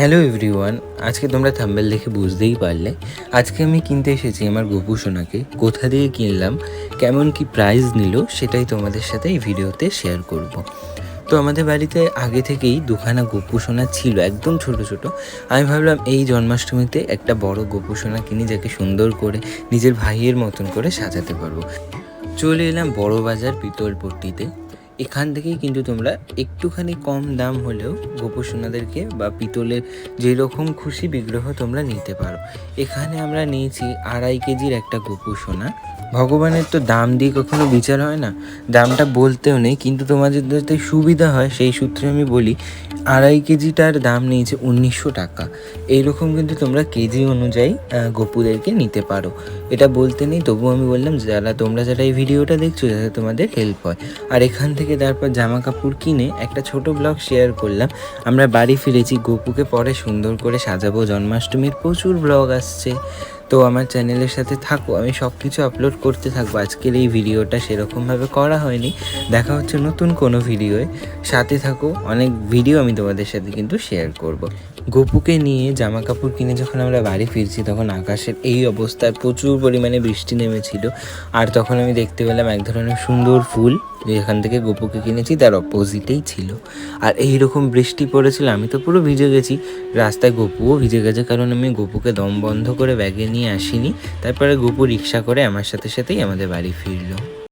Hello everyone আজকে তোমরা thumbnail দেখে বুঝতেই পারলে। আজকে আমি কিনতে এসেছি আমার গোপু সোনাকে। কোথা দিয়ে কিনলাম, কেমন কি প্রাইস নিল, সেটাই তোমাদের সাথে এই ভিডিওতে শেয়ার করব। তো আমাদের বাড়িতে আগে থেকেই দুখানা গোপু সোনা ছিল, একদম ছোট ছোট। আমি ভাবলাম এই জন্মাষ্টমীতে একটা বড় গোপু সোনা কিনি, যাকে সুন্দর করে নিজের ভাইয়ের মতন করে সাজাতে পারব। চলে এলাম বড় বাজার পিতলপট্টিতে। এখান থেকেই কিন্তু তোমরা একটুখানি কম দাম হলেও গোপসোনাদেরকে বা পিতলের যেরকম খুশি বিগ্রহ তোমরা নিতে পারো। এখানে আমরা নিয়েছি আড়াই কেজির একটা গোপসোনা ভগবানের তো দাম দিয়ে কখনো বিচার হয় না। দামটা বলতেও নেই, কিন্তু তোমাদের যাতে সুবিধা হয় সেই সূত্রে আমি বলি আড়াই কেজিটার দাম নিয়েছে উনিশশো টাকা। এইরকম কিন্তু তোমরা কেজি অনুযায়ী গপুদেরকে নিতে পারো। এটা বলতে নেই, তবুও আমি বললাম, যারা, তোমরা যারা এই ভিডিওটা দেখছ, যাতে তোমাদের হেল্প হয়। আর এখান থেকে তারপর জামা কাপড় কিনে একটা ছোট ব্লগ শেয়ার করলাম। আমরা বাড়ি ফিরেছি, গপুকে পরে সুন্দর করে সাজাবো। জন্মাষ্টমীর প্রচুর ব্লগ আসছে। তো আমার চ্যানেলের সাথে থাকো, আমি সব কিছু আপলোড করতে থাকব। আজকের এই ভিডিওটা সেরকমভাবে করা হয়নি। দেখা হচ্ছে নতুন কোনো ভিডিওয়ে সাথে থাকো, অনেক ভিডিও আমি তোমাদের সাথে কিন্তু শেয়ার করব। গপুকে নিয়ে জামা কাপড় কিনে যখন আমরা বাড়ি ফিরছি, তখন আকাশের এই অবস্থায় প্রচুর পরিমাণে বৃষ্টি নেমেছিল। আর তখন আমি দেখতে পেলাম এক ধরনের সুন্দর ফুল যেখান থেকে গপুকে কিনেছি, তার অপোজিটেই ছিল। আর এই রকম বৃষ্টি পড়েছিল, আমি তো পুরো ভিজে গেছি। রাস্তায় গপুও ভিজে গেছে, কারণ আমি গপুকে দম বন্ধ করে ব্যাগে নিয়ে আসিনি। তারপরে গুপু রিক্সা করে আমার সাথে সাথেই আমাদের বাড়ি ফিরলো।